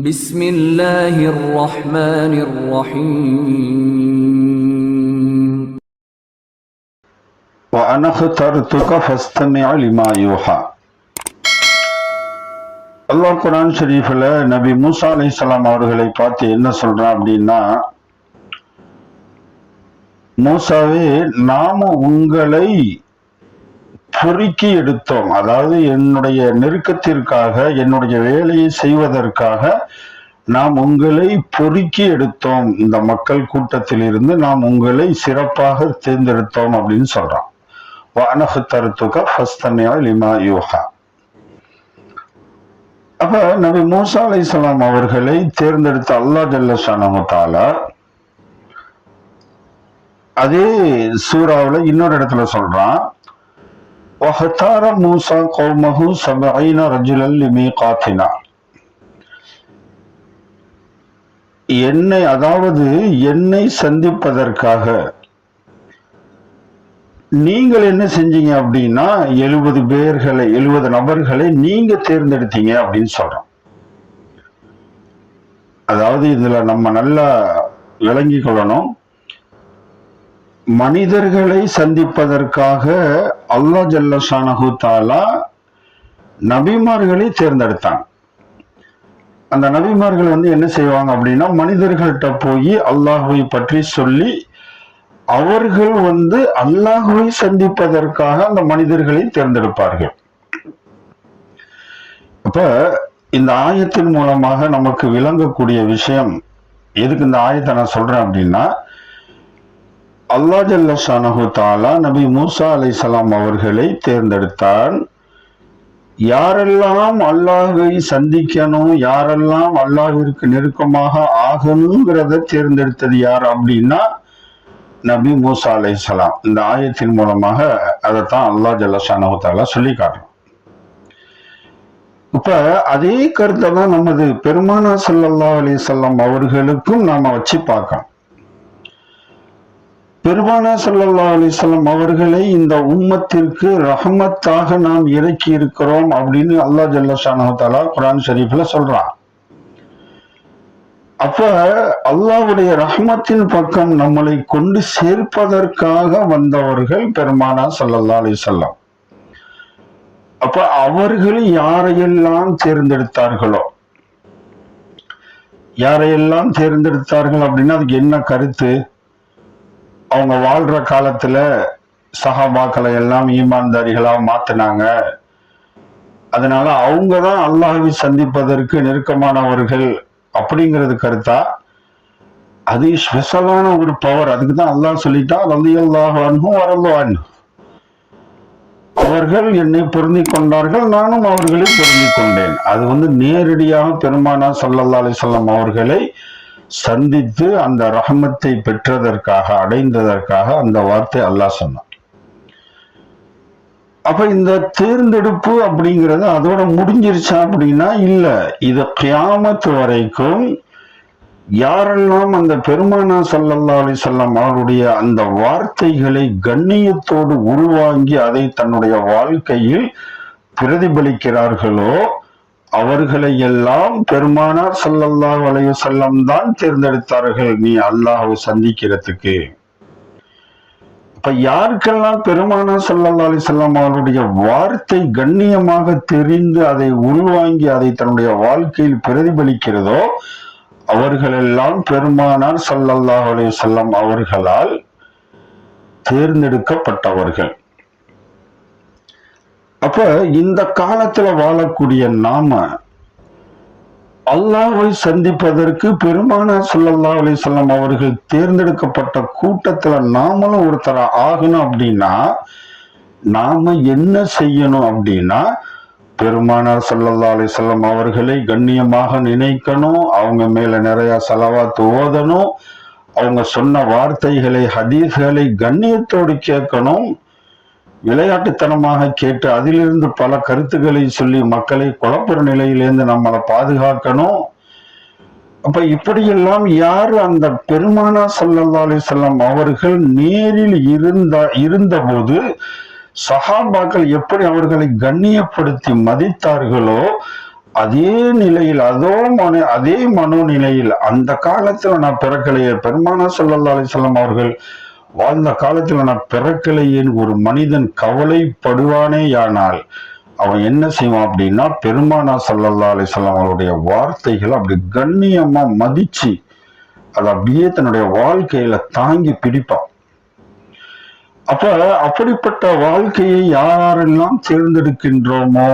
بسم الله الرحمن الرحيم وأنا اخترتك فاستمع لما يوحى அல்லாஹ் குரான் ஷரீஃபில் நபி மூசா அலைஹிஸ்ஸலாம் அவர்களை பார்த்து என்ன சொல்றான் அப்படின்னா மூசாவே நாம உங்களை பொறுக்கி எடுத்தோம் அதாவது என்னுடைய நெருக்கத்திற்காக என்னுடைய வேலையை செய்வதற்காக நாம் உங்களை பொறுக்கி எடுத்தோம் இந்த மக்கள் கூட்டத்தில் இருந்து நாம் உங்களை சிறப்பாக தேர்ந்தெடுத்தோம் அப்படின்னு சொல்றான். வானகு தருத்துக ஃபஸ்தமியா லிமா யூஹா. அப்ப நபி மூசா அலைஹிஸ்ஸலாம் அவர்களை தேர்ந்தெடுத்த அல்லாஹ் ஜல்லஷானு தாலா அதே சூறாவில் இன்னொரு இடத்துல சொல்றான். وَاخْتَارَ موسى قومه سبعين رجلا لميقاتنا என்னை அதாவது என்னை சந்திப்பதற்காக நீங்கள் என்ன செஞ்சீங்க அப்படின்னா எழுபது பேர்களை எழுபது நபர்களை நீங்க தேர்ந்தெடுத்தீங்க அப்படின்னு சொல்றோம் அதாவது இதுல நம்ம நல்லா விளங்கிக் கொள்ளணும் மனிதர்களை சந்திப்பதற்காக அல்லாஹ் ஜல்லஷானஹு தாலா நபிமார்களை தேர்ந்தெடுத்தாங்க அந்த நபிமார்கள் வந்து என்ன செய்வாங்க அப்படின்னா மனிதர்கள்ட்ட போய் அல்லாஹுவை பற்றி சொல்லி அவர்கள் வந்து அல்லாஹுவை சந்திப்பதற்காக அந்த மனிதர்களை தேர்ந்தெடுப்பார்கள். அப்ப இந்த ஆயத்தின் மூலமாக நமக்கு விளங்கக்கூடிய விஷயம் எதுக்கு இந்த ஆயத்தை நான் சொல்றேன் அப்படின்னா அல்லா ஜல்லஷானஹு தாலா நபி மூசா அலைசலாம் அவர்களை தேர்ந்தெடுத்தான். யாரெல்லாம் அல்லாஹை சந்திக்கணும் யாரெல்லாம் அல்லாஹிற்கு நெருக்கமாக ஆகணுங்கிறத தேர்ந்தெடுத்தது யார் அப்படின்னா நபி மூசா அலைசலாம் இந்த ஆயத்தின் மூலமாக அதைத்தான் அல்லா ஜல்லஷானஹு தாலா சொல்லி காட்டுறோம் இப்ப அதே கருத்தை தான் நமது பெருமானா சல்லல்லா அலிசல்லாம் அவர்களுக்கும் நாம வச்சு பார்க்கலாம் பெருமானா சல்லா அலிஸ்லாம் அவர்களை இந்த உம்மத்திற்கு ரஹமத்தாக நாம் இறக்கி இருக்கிறோம் அப்படின்னு அல்லா ஜல்லா குரான் ஷரீஃப்ல சொல்றான். அப்ப அல்லாவுடைய ரஹமத்தின் பக்கம் நம்மளை கொண்டு சேர்ப்பதற்காக வந்தவர்கள் பெருமானா சல்லல்லா அலிசல்லாம் அப்ப அவர்கள் யாரையெல்லாம் தேர்ந்தெடுத்தார்களோ? யாரையெல்லாம் தேர்ந்தெடுத்தார்கள் அப்படின்னா அதுக்கு என்ன கருத்து? அவங்க வாழ்ற காலத்துல சஹாபாக்களை எல்லாம் ஈமான்தாரிகளா மாத்தினாங்க. அதனால அவங்க தான் அல்லாஹை சந்திப்பதற்கு நெருக்கமானவர்கள் அப்படிங்கிறது கருத்தா? அது ஸ்பெஷலான ஒரு பவர் அதுக்கு தான் அல்லாஹ் சொல்லிட்டா ரலி வரல்வான் அவர்கள் என்னை பொருந்தி கொண்டார்கள் நானும் அவர்களை பொருந்தி கொண்டேன். அது வந்து நேரடியாக பெருமானா சல்லல்லா அலிசல்லாம் அவர்களை சந்தித்து அந்த ரஹமத்தை பெற்றதற்காக அடைந்ததற்காக அந்த வார்த்தை அல்லாஹ் சொன்னான். அப்ப இந்த தேர்ந்தெடுப்பு அப்படிங்கிறது அதோட முடிஞ்சிருச்சா அப்படின்னா இல்ல. இது கியாமத்து வரைக்கும் யாரெல்லாம் அந்த பெருமானா சல்லல்லா அலிசல்லாம் அவருடைய அந்த வார்த்தைகளை கண்ணியத்தோடு உருவாங்கி அதை தன்னுடைய வாழ்க்கையில் பிரதிபலிக்கிறார்களோ அவர்களை எல்லாம் பெருமானார் சல்லல்லாஹ் அலைய செல்லம் தான் தேர்ந்தெடுத்தார்கள். நீ அல்லாஹ் சந்திக்கிறதுக்கு. இப்ப யாருக்கெல்லாம் பெருமானார் சல்லல்லா அலி செல்லம் அவருடைய வார்த்தை கண்ணியமாக தெரிந்து அதை உள்வாங்கி அதை தன்னுடைய வாழ்க்கையில் பிரதிபலிக்கிறதோ அவர்களெல்லாம் பெருமானார் சல்லல்லாஹ் அலி செல்லம் அவர்களால் தேர்ந்தெடுக்கப்பட்டவர்கள். அப்ப இந்த காலத்துல வாழக்கூடிய நாம அல்லாவை சந்திப்பதற்கு பெருமான சல்லல்லா அலிசல்லாம் அவர்கள் தேர்ந்தெடுக்கப்பட்ட கூட்டத்துல நாமளும் ஒருத்தர ஆகணும் அப்படின்னா நாம என்ன செய்யணும் அப்படின்னா பெருமானார் சல்லல்லா அலிசல்லாம் அவர்களை கண்ணியமாக நினைக்கணும் அவங்க மேல நிறைய செலவாத்து ஓதணும் அவங்க சொன்ன வார்த்தைகளை ஹதீஸ்களை கண்ணியத்தோடு கேட்கணும் விளையாட்டுத்தனமாக கேட்டு அதிலிருந்து பல கருத்துக்களை சொல்லி மக்களை குழப்புற நிலையிலிருந்து நம்மளை பாதுகாக்கணும். அப்ப இப்படியெல்லாம் யார் அந்த பெருமானா சல்லல்லா அலிசல்லாம் அவர்கள் நேரில் இருந்த இருந்தபோது சஹாபாக்கள் எப்படி அவர்களை கண்ணியப்படுத்தி மதித்தார்களோ அதே நிலையில் அதோ மனு அதே மனோநிலையில் அந்த காலத்துல நான் பிறக்கலையே பெருமானா சல்லா அலிசல்லாம் அவர்கள் வாழ்ந்த காலத்தில் நான் பிறக்கலையேன்னு ஒரு மனிதன் கவலைப்படுவானே ஆனால் அவன் என்ன செய்வான் அப்படின்னா பெருமானா சல்லல்லா அலைஹி அவருடைய வார்த்தைகளை அப்படி கண்ணியமா மதிச்சு அதை அப்படியே தன்னுடைய வாழ்க்கையில தாங்கி பிடிப்பான். அப்ப அப்படிப்பட்ட வாழ்க்கையை யாரெல்லாம் தேர்ந்தெடுக்கின்றோமோ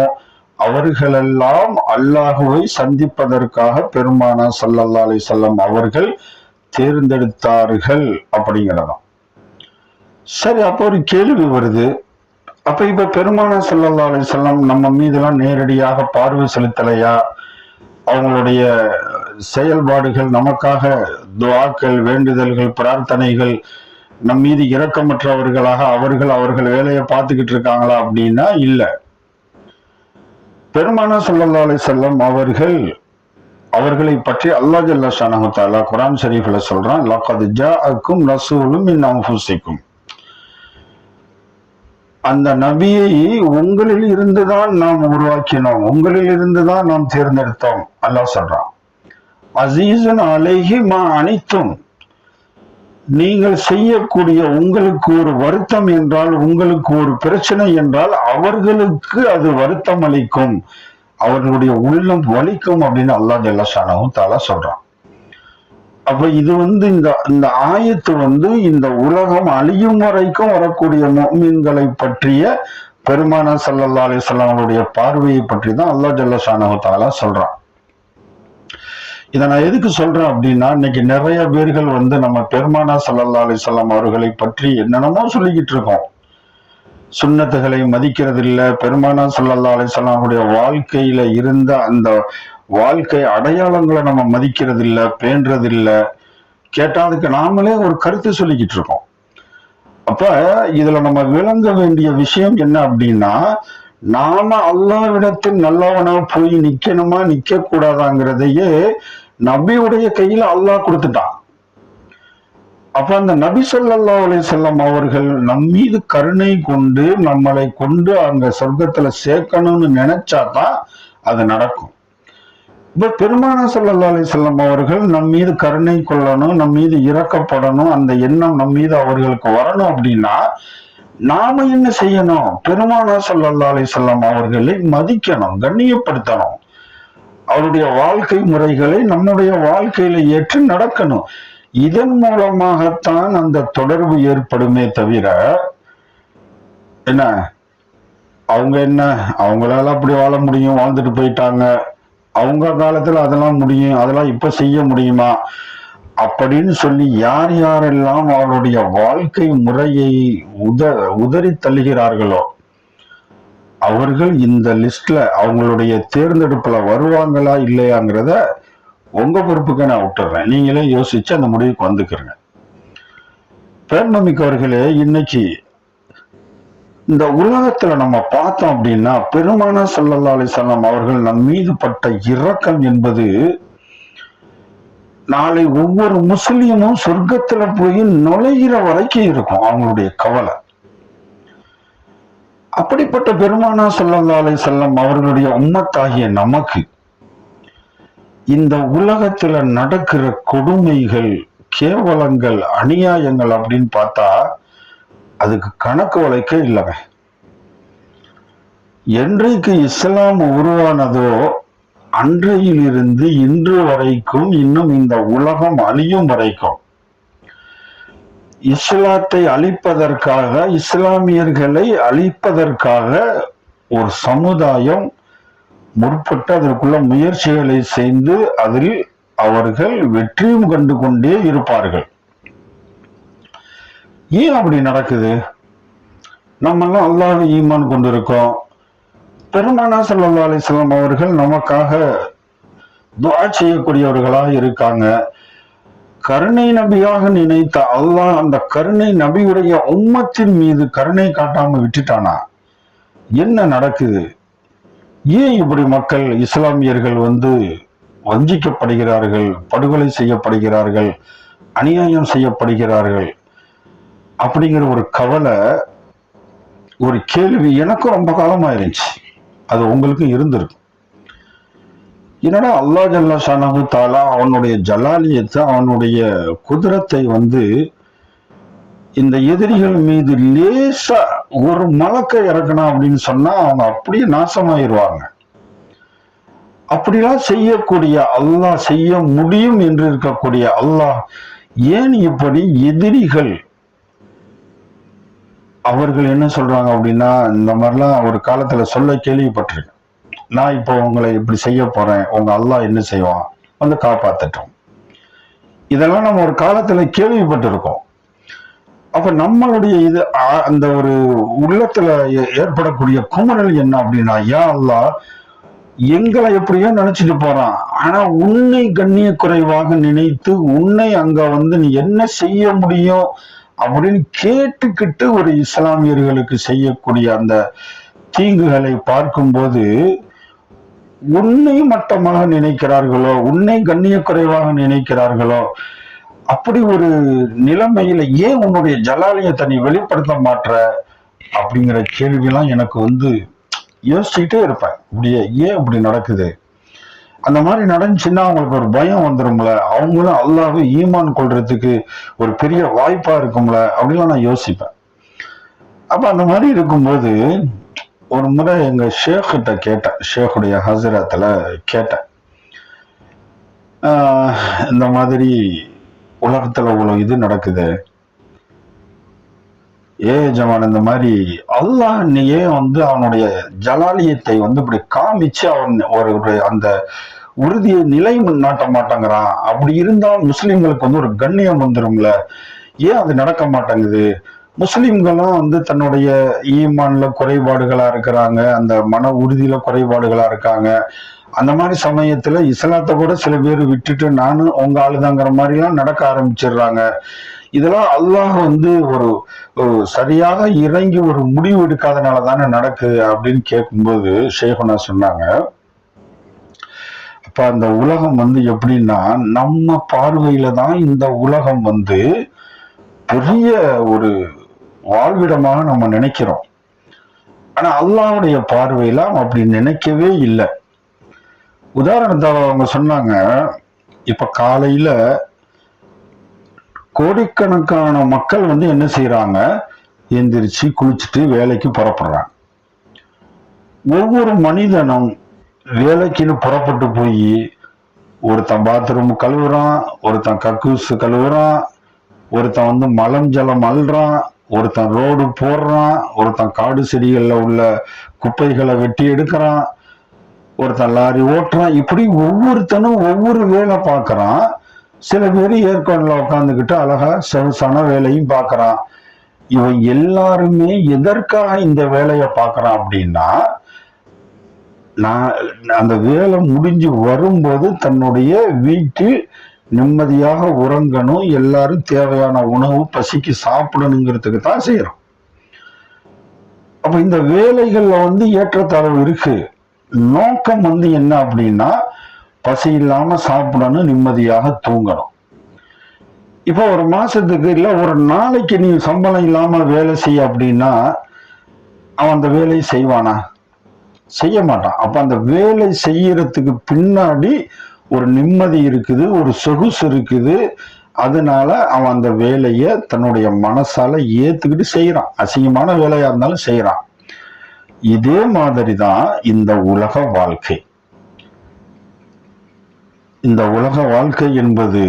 அவர்களெல்லாம் அல்லாஹுவை சந்திப்பதற்காக பெருமானா சல்லல்லா அலைஹி அவர்கள் தேர்ந்தெடுத்தார்கள் அப்படிங்கிறதான். சரி அப்போ ஒரு கேள்வி வருது. அப்ப இப்ப பெருமான செல்லல்லா செல்லம் நம்ம மீதெல்லாம் நேரடியாக பார்வை செலுத்தலையா? அவங்களுடைய செயல்பாடுகள் நமக்காக துவாக்கள் வேண்டுதல்கள் பிரார்த்தனைகள் நம் மீது இரக்கமற்றவர்களாக அவர்கள் அவர்கள் வேலையை பார்த்துக்கிட்டு இருக்காங்களா அப்படின்னா இல்லை. பெருமான ஸல்லல்லாஹு செல்லம் அவர்கள் அவர்களை பற்றி அல்லாஹ் ஜல்லா ஷானஹு குரான் குர்ஆன் சொல்கிறான் லக்கது ஜா அக்கும் ரசூலும் இன் அன்ஃபுசிக்கும். அந்த நபியை உங்களில் இருந்துதான் நாம் உருவாக்கினோம். உங்களில் இருந்துதான் நாம் தேர்ந்தெடுத்தோம். அல்லாஹ் சொல்றான். அசீசன் அழகி மா அனைத்தும். நீங்கள் செய்யக்கூடிய உங்களுக்கு ஒரு வருத்தம் என்றால் உங்களுக்கு ஒரு பிரச்சனை என்றால் அவர்களுக்கு அது வருத்தம் அளிக்கும். அவர்களுடைய உள்ளம் வலிக்கும் அப்படின்னு அல்லாஹ் ஜல்லஷானவும் தாலா சொல்றான். அப்ப இது வந்து இந்த இந்த ஆயத்து வந்து இந்த உலகம் அழியும் வரைக்கும் வரக்கூடிய மீன்களை பற்றிய பெருமான சல்லல்லா அலைஹி அவருடைய பார்வையை பற்றி தான் அல்லாஹ் ஜல்லஷானஹு சொல்றான். இதை நான் எதுக்கு சொல்றேன் அப்படின்னா இன்னைக்கு நிறைய பேர்கள் வந்து நம்ம பெருமானா சல்லல்லா அலைஹி அவர்களை பற்றி என்னென்னமோ சொல்லிக்கிட்டு இருக்கோம். சுண்ணத்துகளை மதிக்கிறது இல்ல பெருமானா சல்லல்லா அலைஹி அவருடைய வாழ்க்கையில இருந்த அந்த வாழ்க்கை அடையாளங்களை நம்ம மதிக்கிறது இல்லை பேண்டது இல்லை கேட்டால் அதுக்கு நாமளே ஒரு கருத்து சொல்லிக்கிட்டு இருக்கோம். அப்ப இதுல நம்ம விளங்க வேண்டிய விஷயம் என்ன அப்படின்னா நாம அல்லாவிடத்தில் நல்லவனா போய் நிக்கணுமா நிக்க கூடாதாங்கிறதையே நபியுடைய கையில அல்லாஹ் கொடுத்துட்டான். அப்ப அந்த நபி சொல்லல்லா அலைஹி செல்லம் அவர்கள் நம் மீது கருணை கொண்டு நம்மளை கொண்டு அங்க சொர்க்கத்துல சேர்க்கணும்னு நினைச்சாதான் அது நடக்கும். இப்ப பெருமான ஸல்லல்லாஹு அலைஹி அவர்கள் நம் மீது கருணை கொள்ளணும் நம் மீது இறக்கப்படணும் அந்த எண்ணம் நம் மீது அவர்களுக்கு வரணும் அப்படின்னா நாம என்ன செய்யணும்? பெருமானா ஸல்லல்லாஹு அலைஹி அவர்களை மதிக்கணும் கண்ணியப்படுத்தணும். அவருடைய வாழ்க்கை முறைகளை நம்முடைய வாழ்க்கையில ஏற்று நடக்கணும். இதன் மூலமாகத்தான் அந்த தொடர்பு ஏற்படுமே தவிர என்ன? அவங்க என்ன? அவங்களால அப்படி வாழ முடியும் வாழ்ந்துட்டு போயிட்டாங்க. அவங்க காலத்துல அதெல்லாம் முடியும் அதெல்லாம் இப்ப செய்ய முடியுமா? அப்படின்னு சொல்லி யார் யாரெல்லாம் அவருடைய வாழ்க்கை முறையை உத உதறி தள்ளுகிறார்களோ அவர்கள் இந்த லிஸ்ட்ல அவங்களுடைய தேர்ந்தெடுப்புல வருவாங்களா இல்லையாங்கிறத உங்க பொறுப்புக்கு நான் விட்டுறேன். நீங்களே யோசிச்சு அந்த முடிவுக்கு வந்துக்கிறங்க பேர்மமிக்கவர்களே இன்னைக்கு இந்த உலகத்துல நம்ம பார்த்தோம் அப்படின்னா பெருமான ஸல்லல்லாஹு அலிசல்லாம் அவர்கள் நம் மீது பட்ட இரக்கம் என்பது நாளை ஒவ்வொரு முஸ்லீமும் சொர்க்கத்துல போய் நுழைகிற வரைக்கும் இருக்கும் அவங்களுடைய கவலை. அப்படிப்பட்ட பெருமானா ஸல்லல்லாஹு அலை செல்லம் அவர்களுடைய உம்மத்தாகிய நமக்கு இந்த உலகத்துல நடக்கிற கொடுமைகள் கேவலங்கள் அநியாயங்கள் அப்படின்னு பார்த்தா அதுக்கு கணக்கு வழக்கே இல்லைங்க என்றைக்கு இஸ்லாம் உருவானதோ அன்றையிலிருந்து இன்று வரைக்கும் இன்னும் இந்த உலகம் அழியும் வரைக்கும் இஸ்லாத்தை அழிப்பதற்காக இஸ்லாமியர்களை அழிப்பதற்காக ஒரு சமுதாயம் முற்பட்டு அதற்குள்ள முயற்சிகளை செய்து அதில் அவர்கள் வெற்றியும் கண்டு கொண்டே இருப்பார்கள். ஏன் அப்படி நடக்குது? நம்மெல்லாம் அல்லாஹ் ஈமான் கொண்டிருக்கோம் பெருமானா சல்லா அலிஸ்லாம் அவர்கள் நமக்காக துவா செய்யக்கூடியவர்களாக இருக்காங்க. கருணை நபியாக நினைத்த அல்லாஹ் அந்த கருணை நபியுடைய உம்மத்தின் மீது கருணை காட்டாம விட்டுட்டானா? என்ன நடக்குது? ஏன் இப்படி மக்கள் இஸ்லாமியர்கள் வந்து வஞ்சிக்கப்படுகிறார்கள் படுகொலை செய்யப்படுகிறார்கள் அநியாயம் செய்யப்படுகிறார்கள்? அப்படிங்கிற ஒரு கவலை ஒரு கேள்வி எனக்கும் ரொம்ப காலமா இருந்துச்சு அது உங்களுக்கும் இருந்திருக்கும். என்னடா அல்லா ஜல்லா ஷானஹு தாலா அவனுடைய ஜலாலியத்தை அவனுடைய குதிரத்தை வந்து இந்த எதிரிகள் மீது லேசா ஒரு மலக்கை இறக்கணும் அப்படின்னு சொன்னா அவங்க அப்படியே நாசமாயிருவாங்க. அப்படிலாம் செய்யக்கூடிய அல்லாஹ் செய்ய முடியும் என்று இருக்கக்கூடிய அல்லாஹ் ஏன் இப்படி எதிரிகள் அவர்கள் என்ன சொல்றாங்க அப்படின்னா இந்த மாதிரிலாம் ஒரு காலத்துல சொல்ல கேள்விப்பட்டிருக்கேன். நான் இப்போ உங்களை இப்படி செய்ய போறேன். உங்க அல்லாஹ் என்ன செய்வான்? வந்து காப்பாத்தட்டும். இதெல்லாம் நம்ம ஒரு காலத்துல கேள்விப்பட்டிருக்கோம். அப்ப நம்மளுடைய இது ஆ- அந்த ஒரு உள்ளத்துல ஏ- ஏற்படக்கூடிய குமரல் என்ன அப்படின்னா யா அல்லாஹ் எங்களை எப்படியோ நினைச்சிட்டு போறான். ஆனா உன்னை கண்ணிய குறைவாக நினைத்து உன்னை அங்க வந்து நீ என்ன செய்ய முடியும்? அப்படின்னு கேட்டுக்கிட்டு ஒரு இஸ்லாமியர்களுக்கு செய்யக்கூடிய அந்த தீங்குகளை பார்க்கும்போது உன்னை மட்டமாக நினைக்கிறார்களோ உன்னை கண்ணிய குறைவாக நினைக்கிறார்களோ அப்படி ஒரு நிலைமையில ஏன் உன்னுடைய ஜலாலியத்தை நீ வெளிப்படுத்த மாட்ற? அப்படிங்கிற கேள்வியெல்லாம் எனக்கு வந்து யோசிச்சுக்கிட்டே இருப்பேன். இப்படியே ஏன் இப்படி நடக்குது? அந்த மாதிரி நடந்துச்சுன்னா அவங்களுக்கு ஒரு பயம் வந்துரும்ல. அவங்களும் அல்லாஹ்வை ஈமான் கொள்றதுக்கு ஒரு பெரிய வாய்ப்பா இருக்கும்ல அப்படிலாம் நான் யோசிப்பேன். அப்ப அந்த மாதிரி இருக்கும்போது ஒரு முறை எங்க ஷேக்கிட்ட கேட்டேன் ஷேக்குடைய ஹசரத்துல கேட்டேன். ஆஹ் இந்த மாதிரி உலகத்துல இவ்வளவு இது நடக்குது. ஏ ஜமான் இந்த மாதிரி அல்லாஹ் நீயே வந்து அவனுடைய ஜலாலியத்தை வந்து இப்படி காமிச்சு அவன் ஒரு அந்த உறுதியை நிலை நாட்ட மாட்டேங்கிறான். அப்படி இருந்தால் முஸ்லிம்களுக்கு வந்து ஒரு கண்ணியம் வந்துடும்ல ஏன் அது நடக்க மாட்டேங்குது? முஸ்லீம்களும் வந்து தன்னுடைய ஈமான்ல குறைபாடுகளா இருக்கிறாங்க. அந்த மன உறுதியில குறைபாடுகளா இருக்காங்க. அந்த மாதிரி சமயத்துல இஸ்லாத்தை கூட சில பேர் விட்டுட்டு நானும் உங்க ஆளுதாங்கிற மாதிரிலாம் நடக்க ஆரம்பிச்சிடுறாங்க. இதெல்லாம் அல்லாஹ் வந்து ஒரு ஒரு சரியாக இறங்கி ஒரு முடிவு எடுக்காதனால தானே நடக்குது அப்படின்னு கேட்கும்போது ஷேகுனா சொன்னாங்க இப்போ அந்த உலகம் வந்து எப்படின்னா நம்ம பார்வையில தான் இந்த உலகம் வந்து பெரிய ஒரு வாழ்விடமாக நம்ம நினைக்கிறோம். ஆனா அல்லாவுடைய பார்வையில அப்படி நினைக்கவே இல்லை. உதாரணத்தை அவங்க சொன்னாங்க இப்ப காலையில கோடிக்கணக்கான மக்கள் வந்து என்ன செய்யறாங்க எந்திரிச்சு குளிச்சுட்டு வேலைக்கு புறப்படுறாங்க. ஒவ்வொரு மனிதனும் வேலைக்குன்னு புறப்பட்டு போய் ஒருத்தன் பாத்ரூம் கழுவுறான் ஒருத்தன் கக்கூஸ் கழுவுறான் ஒருத்தன் வந்து மலம் ஜலம் அல்றான் ஒருத்தன் ரோடு போடுறான் ஒருத்தன் காடு செடிகளில் உள்ள குப்பைகளை வெட்டி எடுக்கிறான் ஒருத்தன் லாரி ஓட்டுறான். இப்படி ஒவ்வொருத்தனும் ஒவ்வொரு வேலை பார்க்குறான். சில பேர் ஏற்காடுல உட்காந்துக்கிட்டு அழகா சொகுசான வேலையும் பார்க்குறான். இவன் எல்லாருமே எதற்காக இந்த வேலையை பார்க்குறான் அப்படின்னா நான் அந்த வேலை முடிஞ்சு வரும்போது தன்னுடைய வீட்டில் நிம்மதியாக உறங்கணும் எல்லாரும் தேவையான உணவு பசிக்கு சாப்பிடணுங்கிறதுக்கு தான் செய்கிறோம் அப்போ இந்த வேலைகளில் வந்து ஏற்றத்தாழ்வு இருக்கு. நோக்கம் வந்து என்ன அப்படின்னா பசி இல்லாமல் சாப்பிடணும் நிம்மதியாக தூங்கணும். இப்போ ஒரு மாசத்துக்கு இல்லை ஒரு நாளைக்கு நீ சம்பளம் இல்லாமல் வேலை செய்ய அப்படின்னா அவன் அந்த வேலையை செய்வானா? செய்ய மாட்டான். அப்ப அந்த வேலை செய்யறதுக்கு பின்னாடி ஒரு நிம்மதி இருக்குது ஒரு சொகுசு இருக்குது. அதனால அவன் அந்த வேலையை தன்னுடைய மனசால ஏத்துக்கிட்டு செய்யறான் அசிங்கமான வேலையா இருந்தாலும் செய்யறான் இதே மாதிரி தான் இந்த உலக வாழ்க்கை. இந்த உலக வாழ்க்கை என்பது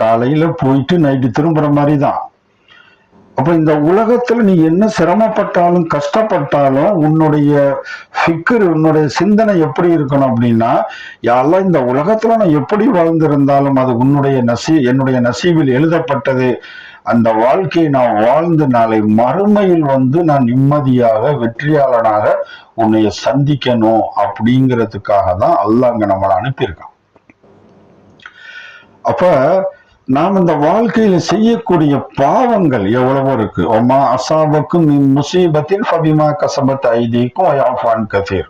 காலையில போயிட்டு நைட்டு திரும்புற மாதிரி தான் அப்ப இந்த உலகத்துல நீ என்ன சிரமப்பட்டாலும் கஷ்டப்பட்டாலும் உன்னுடைய ஃபிக்கர் உன்னுடைய சிந்தனை எப்படி இருக்கணும் அப்படின்னா யாரெல்லாம் இந்த உலகத்துல நான் எப்படி வாழ்ந்திருந்தாலும் அது உன்னுடைய நசி என்னுடைய நசீவில் எழுதப்பட்டது. அந்த வாழ்க்கையை நான் வாழ்ந்து நாளை மறுமையில் வந்து நான் நிம்மதியாக வெற்றியாளனாக உன்னைய சந்திக்கணும் அப்படிங்கிறதுக்காக தான் அல்லாஹ் அங்க நம்மளை அனுப்பியிருக்கான். அப்ப நாம் இந்த வாழ்க்கையில செய்யக்கூடிய பாவங்கள் எவ்வளவோ இருக்கு. ஒமா அசாபுக்கும் முசீபத்தின் பபிமா கசபத் ஐதீக்கும் அயாஃபான் கதீர்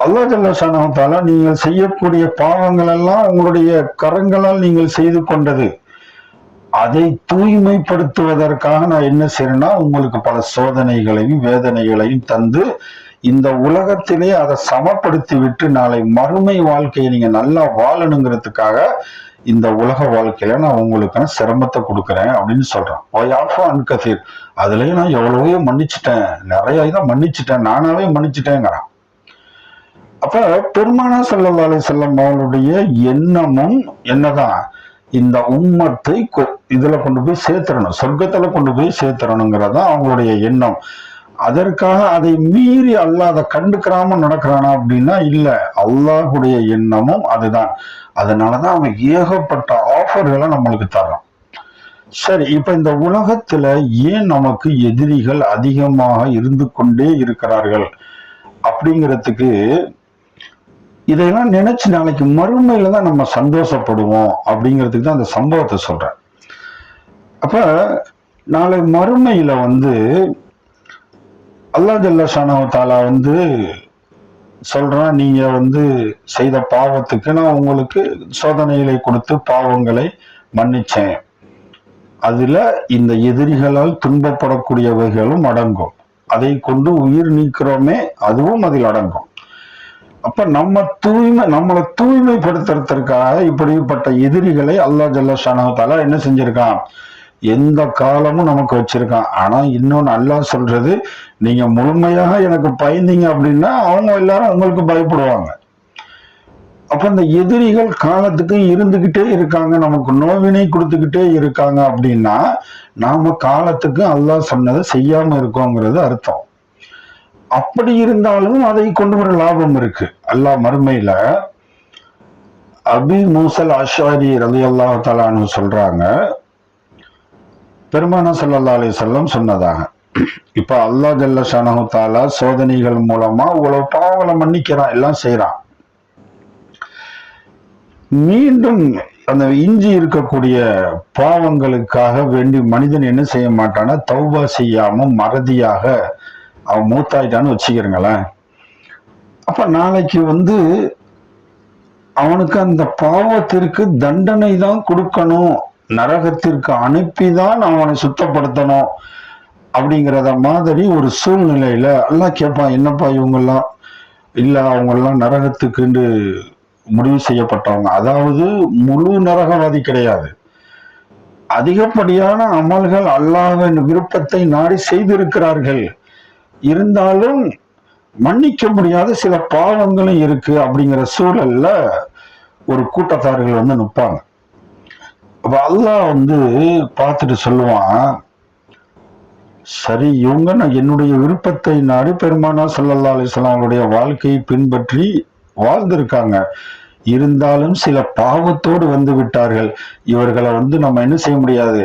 அல்லா ஜல்லஷானத்தால நீங்கள் செய்யக்கூடிய பாவங்கள் எல்லாம் உங்களுடைய கரங்களால் நீங்கள் செய்து கொண்டது. அதை தூய்மைப்படுத்துவதற்காக நான் என்ன செய்யறேன்னா உங்களுக்கு பல சோதனைகளையும் வேதனைகளையும் தந்து இந்த உலகத்திலே அதை சமப்படுத்தி விட்டு நாளை மறுமை வாழ்க்கையை நீங்க நல்லா வாழணுங்கிறதுக்காக இந்த உலக வாழ்க்கையில நான் உங்களுக்கான சிரமத்தை கொடுக்குறேன் அப்படின்னு சொல்றான். ஒயாஃபா அன்கசீர் அதுலயும் நான் எவ்வளவோ மன்னிச்சிட்டேன். நிறைய இதை மன்னிச்சிட்டேன். நானாவே மன்னிச்சிட்டேங்கிறான். அப்ப பெருமானா சல்லல்லாஹு அலைஹி செல்லம் அவளுடைய எண்ணமும் என்னதான்? இந்த உம்மத்தை கொ- இதுல கொண்டு போய் சேர்த்துறணும் சொர்க்கத்துல கொண்டு போய் சேர்த்தரணுங்கிறதுதான் அவங்களுடைய எண்ணம். அதற்காக அதை மீறி அல்லாஹ் அதை கண்டுக்கிறாம நடக்கிறானா அப்படின்னா இல்லை. அல்லாஹுடைய எண்ணமும் அதுதான். அதனாலதான் அவன் ஏகப்பட்ட ஆஃபர்களை நம்மளுக்கு தர்றான். சரி இப்ப இந்த உலகத்துல ஏன் நமக்கு எதிரிகள் அதிகமாக இருந்து கொண்டே இருக்கிறார்கள் அப்படிங்கிறதுக்கு இதையெல்லாம் நினைச்சு நாளைக்கு மறுமையில தான் நம்ம சந்தோஷப்படுவோம் அப்படிங்கிறதுக்கு தான் அந்த சம்பவத்தை சொல்றேன். அப்ப நாளை மறுமையில வந்து அல்லாஹ் ஜல்ல தாலா வந்து சொல்றான் நீங்க வந்து செய்த பாவத்துக்கு நான் உங்களுக்கு சோதனைகளை கொடுத்து பாவங்களை மன்னிச்சேன். அதுல இந்த எதிரிகளால் துன்பப்படக்கூடியவைகளும் அடங்கும். அதை கொண்டு உயிர் நீக்கிறோமே அதுவும் அதில் அடங்கும். அப்ப நம்ம தூய்மை நம்மளை தூய்மைப்படுத்துறதுக்காக இப்படிப்பட்ட எதிரிகளை அல்லாஹ் ஜல்லா ஷானஹு தாலா என்ன செஞ்சிருக்கான்? எந்த காலமும் நமக்கு வச்சிருக்கான். ஆனா இன்னும் நல்லா சொல்றது நீங்க முழுமையாக எனக்கு பயந்தீங்க அப்படின்னா அவங்க எல்லாரும் உங்களுக்கு பயப்படுவாங்க. அப்ப இந்த எதிரிகள் காலத்துக்கு இருந்துகிட்டே இருக்காங்க நமக்கு நோவினை கொடுத்துக்கிட்டே இருக்காங்க அப்படின்னா நாம காலத்துக்கு அல்லாஹ் சொன்னதை செய்யாம இருக்கோங்கிறது அர்த்தம். அப்படி இருந்தாலும் அதை கொண்டு வர லாபம் இருக்கு. அல்லாஹ் மறுமையில அபி மூசல் அஷாரி ரலி அல்லாஹ் சொல்றாங்க பெருமான சல்லா அலி செல்லம் சொன்னதாக. இப்போ அல்லாஹ் ஜல்ல ஷானஹு தாலா சோதனைகள் மூலமா இவ்வளவு பாவங்களை மன்னிக்கிறான் எல்லாம் செய்யறான் மீண்டும் அந்த இஞ்சி இருக்கக்கூடிய பாவங்களுக்காக வேண்டி மனிதன் என்ன செய்ய மாட்டானா தௌவா செய்யாம மறதியாக அவன் மூத்தாயிட்டான்னு வச்சுக்கிறங்களேன். அப்ப நாளைக்கு வந்து அவனுக்கு அந்த பாவத்திற்கு தண்டனை தான் கொடுக்கணும். நரகத்திற்கு அனுப்பி தான் அவனை சுத்தப்படுத்தணும் அப்படிங்கிறத மாதிரி ஒரு சூழ்நிலையில எல்லாம் கேட்பான் என்னப்பா இவங்கெல்லாம்? இல்லை அவங்கெல்லாம் நரகத்துக்குன்னு முடிவு செய்யப்பட்டவங்க. அதாவது முழு நரகவாதி கிடையாது. அதிகப்படியான அமல்கள் அல்லாஹ்வின் விருப்பத்தை நாடி செய்திருக்கிறார்கள். இருந்தாலும் மன்னிக்க முடியாத சில பாவங்களும் இருக்கு அப்படிங்கிற சூழல்ல ஒரு கூட்டத்தார்கள் வந்து நிற்பாங்க அப்ப அல்லாஹ் வந்து பார்த்துட்டு சொல்லுவான் சரி இவங்க நான் என்னுடைய விருப்பத்தை நாடி பெருமானா ஸல்லல்லாஹு அலைஹி அவருடைய வாழ்க்கையை பின்பற்றி வாழ்ந்திருக்காங்க. இருந்தாலும் சில பாவத்தோடு வந்து விட்டார்கள். இவர்களை வந்து நம்ம என்ன செய்ய முடியாது?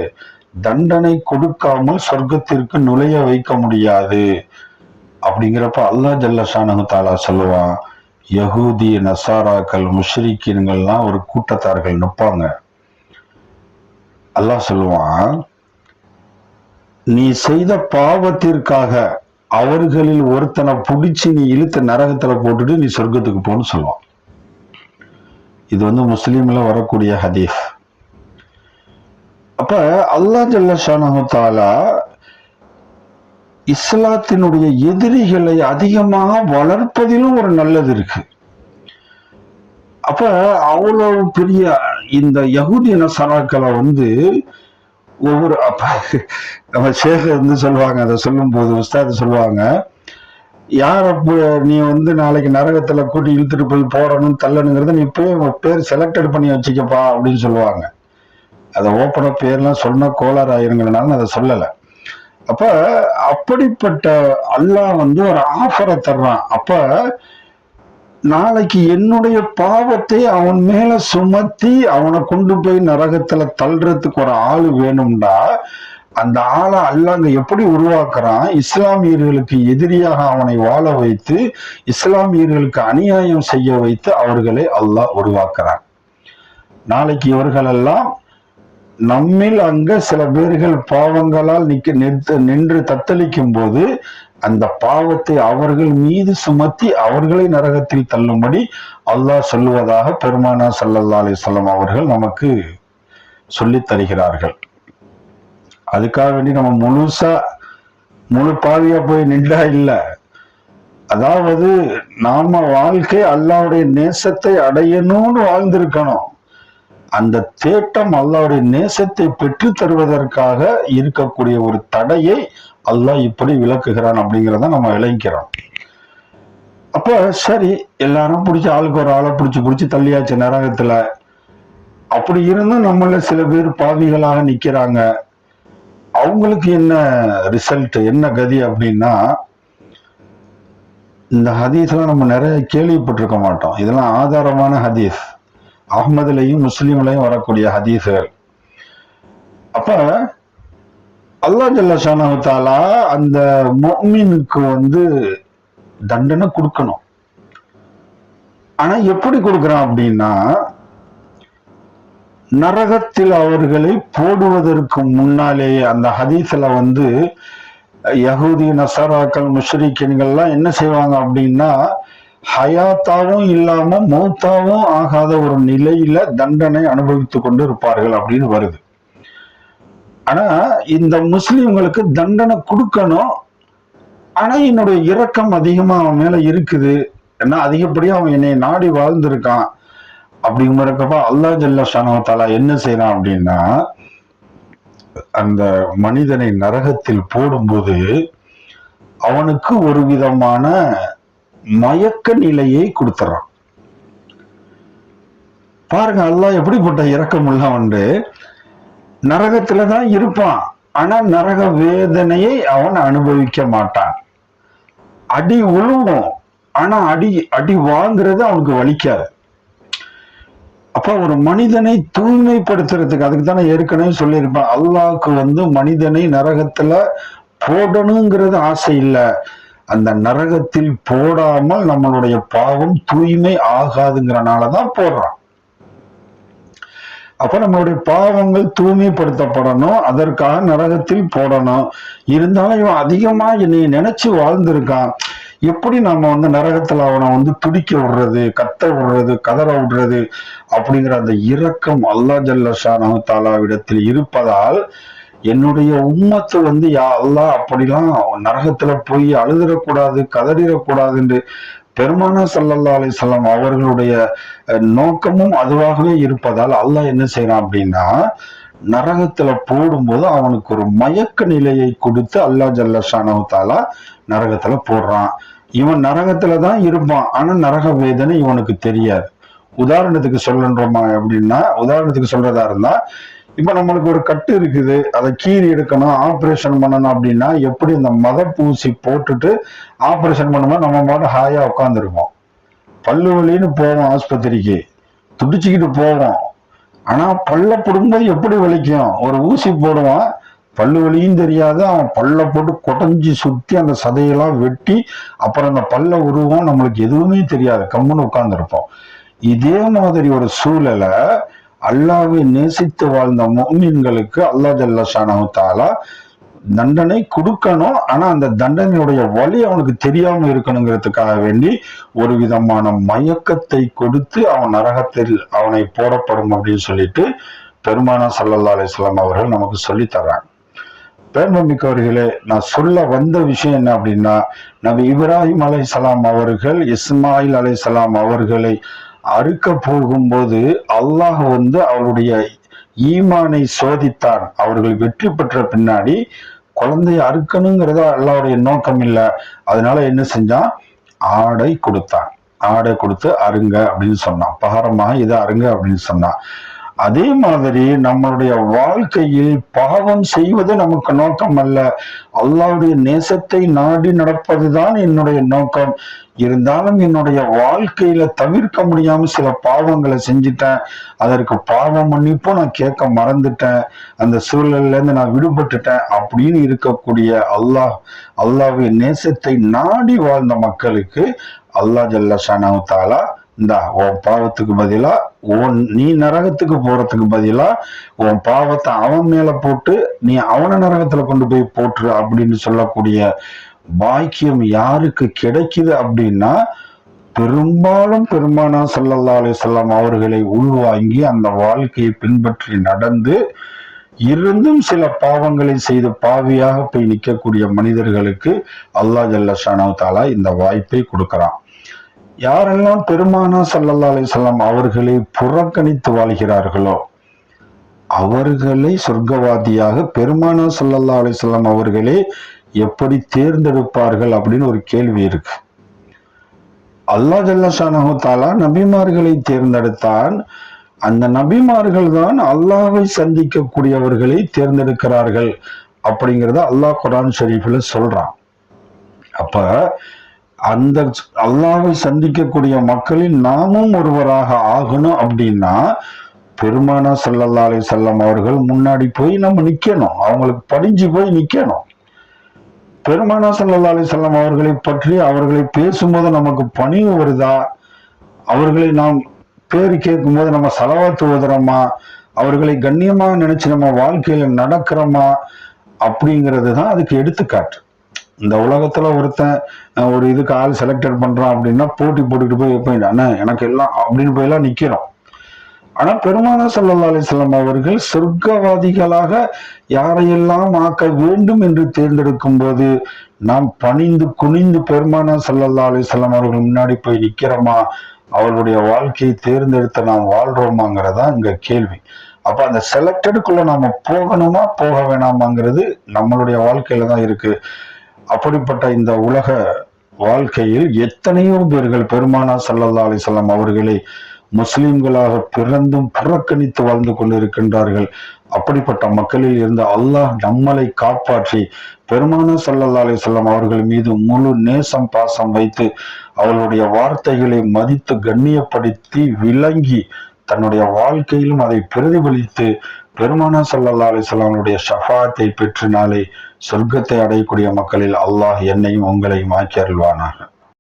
தண்டனை கொடுக்காமல் சொர்க்கத்திற்கு நுழைய வைக்க முடியாது. அப்படிங்கிறப்ப அல்லாஹ் ஜல்ல தாலா சொல்லுவான் யகூதி நசாராக்கள் முஷ்ரிக்கீன்கள்லாம் ஒரு கூட்டத்தார்கள் நிற்பாங்க. அல்லாஹ் சொல்லுவான் நீ செய்த பாவத்திற்காக அவர்களில் ஒருத்தனை பிடிச்சி நீ இழுத்த நரகத்துல போட்டுட்டு நீ சொர்க்கத்துக்கு போன்னு சொல்லுவான். இது வந்து முஸ்லீம்ல வரக்கூடிய ஹதீஃப் அப்ப அல்லாஹ் ஜல்ல தாலா இஸ்லாத்தினுடைய எதிரிகளை அதிகமாக வளர்ப்பதிலும் ஒரு நல்லது இருக்கு. அப்ப அவ்வளவு பெரிய இந்த யகுதி நசராக்களை வந்து ஒவ்வொரு அப்ப நம்ம சேகர் வந்து சொல்லுவாங்க அதை சொல்லும் போது உஸ்தாது சொல்லுவாங்க யார் அப்போ நீ வந்து நாளைக்கு நரகத்துல கூட்டி இழுத்துட்டு போய் போடணும் தள்ளணுங்கிறத நீ போய் உங்க பேர் செலக்டட் பண்ணி வச்சுக்கப்பா அப்படின்னு சொல்லுவாங்க. அதை ஓப்பனாக பேர்லாம் சொன்னா கோளாறு ஆயிருங்கிறனால அதை சொல்லலை. அப்ப அப்படிப்பட்ட அல்லாஹ் வந்து ஒரு ஆஃபரை தர்றான். அப்ப நாளைக்கு என்னுடைய பாவத்தை அவன் மேல சுமத்தி அவனை கொண்டு போய் நரகத்துல தள்ளுறதுக்கு ஒரு ஆள் வேணும்டா அந்த ஆளை அல்லாங்க எப்படி உருவாக்குறான்? இஸ்லாமியர்களுக்கு எதிரியாக அவனை வாழ வைத்து இஸ்லாமியர்களுக்கு அநியாயம் செய்ய வைத்து அவர்களை அல்லாஹ் உருவாக்குறான். நாளைக்கு இவர்களெல்லாம் நம்மில் அங்க சில பேர்கள் பாவங்களால் நிக்க நின்று தத்தளிக்கும் போது அந்த பாவத்தை அவர்கள் மீது சுமத்தி அவர்களை நரகத்தில் தள்ளும்படி அல்லாஹ் சொல்லுவதாக பெருமானா சல்லல்லா அலைஹி அவர்கள் நமக்கு சொல்லி தருகிறார்கள். அதுக்காக வேண்டி நம்ம முழுசா முழு பாதியா போய் நின்றா இல்ல. அதாவது நாம வாழ்க்கை அல்லாவுடைய நேசத்தை அடையணும்னு வாழ்ந்திருக்கணும். அந்த தேட்டம் அல்லாவுடைய நேசத்தை பெற்று தருவதற்காக இருக்கக்கூடிய ஒரு தடையை அல்லாஹ் இப்படி விளக்குகிறான் அப்படிங்கிறத நம்ம விளங்கிக்கிறோம். அப்ப சரி எல்லாரும் பிடிச்சி ஆளுக்கு ஒரு ஆளை பிடிச்சி பிடிச்சி தள்ளியாச்சு நரகத்துல. அப்படி இருந்தும் நம்மள சில பேர் பாவிகளாக நிக்கிறாங்க. அவங்களுக்கு என்ன ரிசல்ட் என்ன கதி அப்படின்னா இந்த ஹதீஸ்லாம் நம்ம நிறைய கேள்விப்பட்டிருக்க மாட்டோம். இதெல்லாம் ஆதாரமான ஹதீஸ். அகமதுலையும் முஸ்லீம்லையும் வரக்கூடிய ஹதீஸ்கள். அப்ப அல்லாஹ் ஜல்லஷானு தாலா அந்த மொமீனுக்கு வந்து தண்டனை கொடுக்கணும். ஆனா எப்படி கொடுக்கறான் அப்படின்னா நரகத்தில் அவர்களை போடுவதற்கு முன்னாலேயே அந்த ஹதீஸ்ல வந்து யகுதி நசராக்கள் முஷ்ரிக்கின்கள்லாம் என்ன செய்வாங்க அப்படின்னா ஹயாத்தாவும் இல்லாம மௌத்தாவும் ஆகாத ஒரு நிலையில தண்டனை அனுபவித்துக் கொண்டு இருப்பார்கள் அப்படின்னு வருது. ஆனா இந்த முஸ்லிம்களுக்கு தண்டனை கொடுக்கணும். ஆனா என்னுடைய இரக்கம் அதிகமா அவன் மேல இருக்குது. ஏன்னா அதிகப்படியா அவன் என்னை நாடி வாழ்ந்திருக்கான். அப்படிங்கிறப்ப அல்லா ஜல்ல ஷானவத்தாலா என்ன செய்யறான் அப்படின்னா அந்த மனிதனை நரகத்தில் போடும்போது அவனுக்கு ஒரு விதமான மயக்க நிலையை கொடுத்துறான். பாருங்க அல்லாஹ் எப்படிப்பட்ட இரக்கம் உள்ளவன்று நரகத்துல தான் இருப்பான். ஆனா நரக வேதனையை அவன் அனுபவிக்க மாட்டான். அடி உழுவும். ஆனா அடி அடி வாங்குறது அவனுக்கு வலிக்காது. அப்ப ஒரு மனிதனை தூய்மைப்படுத்துறதுக்கு அதுக்கு தானே ஏற்கனவே சொல்லியிருப்பேன். அல்லாவுக்கு வந்து மனிதனை நரகத்துல போடணுங்கிறது ஆசை இல்லை. அந்த நரகத்தில் போடாமல் நம்மளுடைய பாவம் தூய்மை ஆகாதுங்கிறனாலதான் போடுறான். அப்ப நம்மளுடைய பாவங்கள் தூய்மைப்படுத்தப்படணும். அதற்காக நரகத்தில் போடணும். இருந்தாலும் இவன் அதிகமா என்னை நினைச்சு வாழ்ந்திருக்கான். எப்படி நம்ம வந்து நரகத்துல அவனை வந்து துடிக்க விடுறது கத்த விடுறது கதற விடுறது அப்படிங்கிற அந்த இரக்கம் அல்லா ஜல்லஷா தாலாவிடத்தில் இருப்பதால் என்னுடைய உம்மத்து வந்து யா அல்லா அப்படிலாம் நரகத்துல போய் அழுதிடக்கூடாது கதறிடக்கூடாது என்று பெருமான சல்லல்லா அலிசல்லாம் அவர்களுடைய நோக்கமும் அதுவாகவே இருப்பதால் அல்லாஹ் என்ன செய்யறான் அப்படின்னா நரகத்துல போடும்போது அவனுக்கு ஒரு மயக்க நிலையை கொடுத்து அல்லாஹ் ஜல்லஷானு தாலா நரகத்துல போடுறான். இவன் நரகத்துல தான் இருப்பான். ஆனா நரக வேதனை இவனுக்கு தெரியாது. உதாரணத்துக்கு சொல்லன்றோமா அப்படின்னா உதாரணத்துக்கு சொல்றதா இருந்தா இப்ப நம்மளுக்கு ஒரு கட்டு இருக்குது. அதை கீறி எடுக்கணும் ஆபரேஷன் பண்ணணும் அப்படின்னா எப்படி இந்த மத பூசி போட்டுட்டு ஆப்ரேஷன் பண்ணும்போது நம்ம மட்டும் ஹாயா உட்காந்துருப்போம் பல்லு வலின்னு போவோம் ஆஸ்பத்திரிக்கு. துடிச்சுக்கிட்டு போவோம். ஆனா பல்ல போடும்போது எப்படி வலிக்கும்? ஒரு ஊசி போடுவான் பல்லு வலியும் தெரியாது. அவன் பல்ல போட்டு கொடைஞ்சி சுத்தி அந்த சதையெல்லாம் வெட்டி அப்புறம் அந்த பல்ல உருவம். நம்மளுக்கு எதுவுமே தெரியாது. கம்முன்னு உட்காந்துருப்போம் இதே மாதிரி ஒரு சூழலை அல்லாவை நேசித்து வாழ்ந்த மோமீன்களுக்கு அல்லா ஜல்ல தாலா தண்டனை கொடுக்கணும். ஆனா அந்த தண்டனையுடைய வழி அவனுக்கு தெரியாம இருக்கணுங்கிறதுக்காக வேண்டி ஒரு விதமான மயக்கத்தை கொடுத்து அவன் நரகத்தில் அவனை போடப்படும் அப்படின்னு சொல்லிட்டு பெருமானா சல்லல்லா அலிஸ்லாம் அவர்கள் நமக்கு சொல்லி தர்றாங்க. பேர்மமிக்கவர்களே நான் சொல்ல வந்த விஷயம் என்ன அப்படின்னா நபி இப்ராஹிம் சலாம் அவர்கள் இஸ்மாயில் அலை சலாம் அவர்களை அறுக்க போகும்போது அல்லாஹ் வந்து அவருடைய ஈமானை சோதித்தார். அவர்கள் வெற்றி பெற்ற பின்னாடி குழந்தைய அறுக்கணுங்கிறத அல்லாவுடைய நோக்கம் இல்லை. அதனால என்ன செஞ்சான்? ஆடை கொடுத்தான். ஆடை கொடுத்து அருங்க அப்படின்னு சொன்னான். பகரமாக இதை அருங்க அப்படின்னு சொன்னான். அதே மாதிரி நம்மளுடைய வாழ்க்கையில் பாவம் செய்வது நமக்கு நோக்கம் அல்ல. அல்லாவுடைய நேசத்தை நாடி நடப்பதுதான் என்னுடைய நோக்கம். இருந்தாலும் என்னுடைய வாழ்க்கையில தவிர்க்க முடியாம சில பாவங்களை செஞ்சுட்டேன். அதற்கு பாவம் மன்னிப்பும் நான் கேட்க மறந்துட்டேன். அந்த சூழல்ல இருந்து நான் விடுபட்டுட்டேன் அப்படின்னு இருக்கக்கூடிய அல்லாஹ் அல்லாஹ்வின் நேசத்தை நாடி வாழ்ந்த மக்களுக்கு அல்லாஹ் ஜல்ல ஷானாவு தாலா இந்தா உன் பாவத்துக்கு பதிலா உன் நீ நரகத்துக்கு போறதுக்கு பதிலா உன் பாவத்தை அவன் மேல போட்டு நீ அவனை நரகத்துல கொண்டு போய் போட்டுரு அப்படின்னு சொல்லக்கூடிய பாக்கியம் யாருக்கு கிடைக்குது அப்படின்னா பெரும்பாலும் பெருமானா ஸல்லல்லாஹு அலிசல்லாம் அவர்களை உள்வாங்கி அந்த வாழ்க்கையை பின்பற்றி நடந்து இருந்தும் சில பாவங்களை செய்து பாவியாக போய் நிற்கக்கூடிய மனிதர்களுக்கு அல்லாஹ் ஜல்லஷானு தாலா இந்த வாய்ப்பை கொடுக்கிறான். யாரெல்லாம் பெருமானா சல்லல்லா அலிசல்லாம் அவர்களை புறக்கணித்து வாழ்கிறார்களோ அவர்களை சொர்க்கவாதியாக பெருமானா சல்லல்லா அலிசல்லாம் அவர்களே எப்படி தேர்ந்தெடுப்பார்கள் அப்படின்னு ஒரு கேள்வி இருக்கு. அல்லாஹ் ஜல்லஷானு தாலா நபிமார்களை தேர்ந்தெடுத்தான். அந்த நபிமார்கள் தான் அல்லாஹை சந்திக்கக்கூடியவர்களை தேர்ந்தெடுக்கிறார்கள் அப்படிங்கிறத அல்லாஹ் குரான் ஷெரீஃபில் சொல்றான். அப்ப அந்த அல்லாஹை சந்திக்கக்கூடிய மக்களில் நாமும் ஒருவராக ஆகணும் அப்படின்னா பெருமானா சல்லல்லா அலி செல்லம் அவர்கள் முன்னாடி போய் நம்ம நிக்கணும். அவங்களுக்கு படிஞ்சு போய் நிக்கணும். பெருமானா சல்லா அலிசல்லாம் அவர்களை பற்றி அவர்களை பேசும்போது நமக்கு பணிவு வருதா? அவர்களை நாம் பேர் கேட்கும்போது நம்ம செலவாத்து ஓதுறோமா? அவர்களை கண்ணியமாக நினைச்சு நம்ம வாழ்க்கையில நடக்கிறோமா? அப்படிங்கிறது தான் அதுக்கு எடுத்துக்காட்டு. இந்த உலகத்துல ஒருத்தன் ஒரு இதுக்கு ஆள் செலக்டட் பண்றான் அப்படின்னா போட்டி போட்டுட்டு போய் போய் நான் எனக்கு எல்லாம் அப்படின்னு போய் எல்லாம் நிக்கிறோம். ஆனா பெருமானா சல்லா அலிஸ்லாம் அவர்கள் சொர்க்கவாதிகளாக யாரையெல்லாம் ஆக்க வேண்டும் என்று தேர்ந்தெடுக்கும் போது நாம் பணிந்து குனிந்து பெருமானா சல்லல்லா அலிஸ்லாம் அவர்கள் முன்னாடி போய் நிக்கிறோமா? அவர்களுடைய வாழ்க்கையை தேர்ந்தெடுத்து நாம் வாழ்றோமாங்கிறதா இங்க கேள்வி. அப்ப அந்த செலக்டடுக்குள்ள நாம போகணுமா போக வேணாமாங்கிறது நம்மளுடைய வாழ்க்கையில தான் இருக்கு. அப்படிப்பட்ட இந்த உலக வாழ்க்கையில் எத்தனையோ பேர்கள் பெருமானா சல்லல்லா அலிஸ்லாம் அவர்களை முஸ்லிம்களாக பிறந்தும் புறக்கணித்து வாழ்ந்து கொண்டிருக்கின்றார்கள். அப்படிப்பட்ட மக்களில் இருந்து அல்லாஹ் நம்மளை காப்பாற்றி பெருமான சல்லல்லா அலிசல்லாம் அவர்கள் மீது முழு நேசம் பாசம் வைத்து அவர்களுடைய வார்த்தைகளை மதித்து கண்ணியப்படுத்தி விளங்கி தன்னுடைய வாழ்க்கையிலும் அதை பிரதிபலித்து பெருமானா சல்லல்லா அலிசல்லாமுடைய ஷஃபாத்தை பெற்று நாளை சொர்க்கத்தை அடையக்கூடிய மக்களில் அல்லாஹ் என்னையும் உங்களையும் ஆக்கி அருள்வானாக.